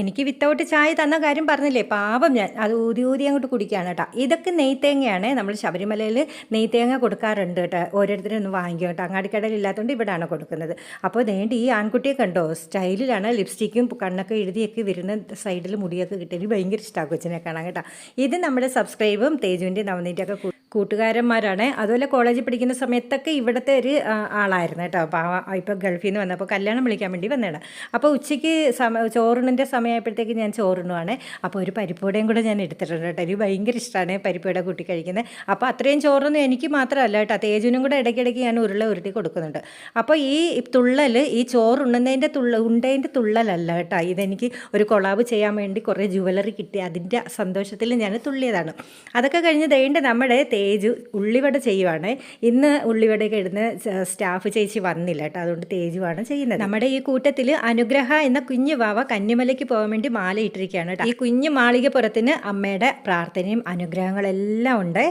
എനിക്ക് വിത്തൗട്ട് ചായ തന്ന കാര്യം പറഞ്ഞില്ലേ? പാവം ഞാൻ. അത് ഊതി ഊതി അങ്ങോട്ട് കുടിക്കുകയാണ് കേട്ടോ. ഇതൊക്കെ നെയ്ത്തേങ്ങയാണ് നമ്മൾ ശബരിമലയിൽ നെയ്ത്തേങ്ങ കൊടുക്കാറുണ്ട് കേട്ടോ. ഓരോരുത്തരും ഒന്ന് വാങ്ങിക്കും കേട്ടോ. അങ്ങാടിക്കടയിൽ ഇല്ലാത്തതുകൊണ്ട് ഇവിടെയാണ് കൊടുക്കുന്നത്. അപ്പോൾ നേണ്ടി ഈ ആൺകുട്ടിയെ കണ്ടോ? സ്റ്റൈലിലാണ് ലിപ്സ്റ്റിക്കും കണ്ണൊക്കെ എഴുതിയൊക്കെ വരുന്ന സൈഡിൽ മുടിയൊക്കെ കിട്ടിയത്. ഭയങ്കര ഇഷ്ടമാണ് കൊച്ചിനെ കാണാൻ കേട്ടോ. ഇത് നമ്മുടെ സബ്സ്ക്രൈബും തേജുവിന്റെ നവനീറ്റൊക്കെ കൂട്ടുകാരന്മാരാണ്. അതുപോലെ കോളേജിൽ പഠിക്കുന്ന സമയത്തൊക്കെ ഇവിടുത്തെ ഒരു ആളായിരുന്നു കേട്ടോ. അപ്പോൾ ഇപ്പോൾ ഗൾഫിൽ നിന്ന് വന്നപ്പോൾ കല്യാണം വിളിക്കാൻ വേണ്ടി വന്നതാണ്. അപ്പോൾ ഉച്ചയ്ക്ക് സമ ചോറിണിന്റെ സമയമായപ്പോഴത്തേക്ക് ഞാൻ ചോറിനുവാണ് അപ്പോൾ ഒരു പരിപ്പുവടയും കൂടെ ഞാൻ എടുത്തിട്ടുണ്ട് കേട്ടോ. എനിക്ക് ഭയങ്കര ഇഷ്ടമാണ് പരിപ്പുവട കൂട്ടി കഴിക്കുന്നത്. അപ്പോൾ അത്രയും ചോറൊന്നും എനിക്ക് മാത്രമല്ല കേട്ടോ. തേജുനും കൂടെ ഇടയ്ക്കിടയ്ക്ക് ഞാൻ ഉരുള ഉരുട്ടി കൊടുക്കുന്നുണ്ട്. അപ്പോൾ ഈ തുള്ളൽ ഈ ചോറുണ്ണുന്നതിന്റെ തുള്ള ഉണ്ടതിന്റെ തുള്ളലല്ല കേട്ടോ. ഇതെനിക്ക് ഒരു കൊളാബ് ചെയ്യാൻ വേണ്ടി കുറേ ജുവലറി കിട്ടി. അതിന്റെ സന്തോഷത്തിൽ ഞാൻ തുള്ളിയതാണ്. അതൊക്കെ കഴിഞ്ഞ് ദൈണ്ട് നമ്മുടെ തേജു ഉള്ളിവട ചെയ്യുവാണ്. ഇന്ന് ഉള്ളിവടയൊക്കെ ഇടുന്ന സ്റ്റാഫ് ചേച്ചി വന്നില്ല കേട്ടോ. അതുകൊണ്ട് തേജുവാണ് ചെയ്യുന്നത്. നമ്മുടെ ഈ കൂട്ടത്തിൽ അനുഗ്രഹ എന്ന കുഞ്ഞു വാവ കന്യമലയ്ക്ക് പോകാൻ വേണ്ടി മാല ഇട്ടിരിക്കുകയാണ് കേട്ടോ. ഈ കുഞ്ഞു മാളികപ്പുറത്തിന് അമ്മയുടെ പ്രാർത്ഥനയും അനുഗ്രഹങ്ങളെല്ലാം ഉണ്ട്.